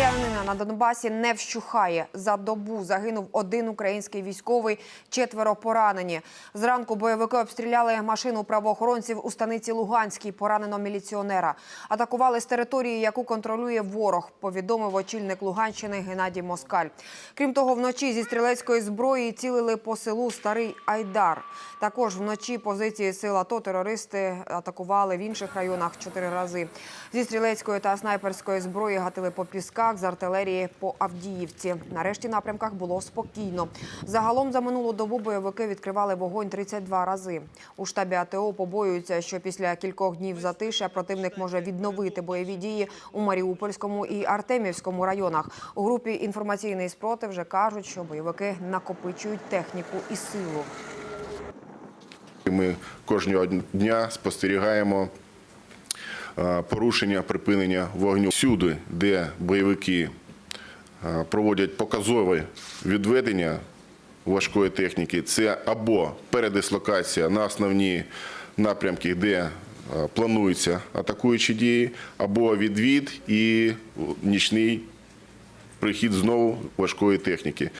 Adriana. На Донбасі не вщухає. За добу загинув один український військовий, четверо поранені. Зранку бойовики обстріляли машину правоохоронців у станиці Луганській. Поранено міліціонера. Атакували з території, яку контролює ворог. Повідомив очільник Луганщини Геннадій Москаль. Крім того, вночі зі стрілецької зброї цілили по селу Старий Айдар. Також вночі позиції сил АТО терористи атакували в інших районах чотири рази. Зі стрілецької та снайперської зброї гатили по пісках, з артилерії по Авдіївці. На решті напрямках було спокійно. Загалом за минулу добу бойовики відкривали вогонь 32 рази. У штабі АТО побоюються, що після кількох днів затишя противник може відновити бойові дії у Маріупольському і Артемівському районах. У групі інформаційний спротив вже кажуть, що бойовики накопичують техніку і силу. Ми кожного дня спостерігаємо порушення припинення вогню. Всюди, де бойовики проводять показове відведення важкої техніки, це або передислокація на основні напрямки, де е, плануються атакуючі дії, або відвід і нічний прихід знову важкої техніки.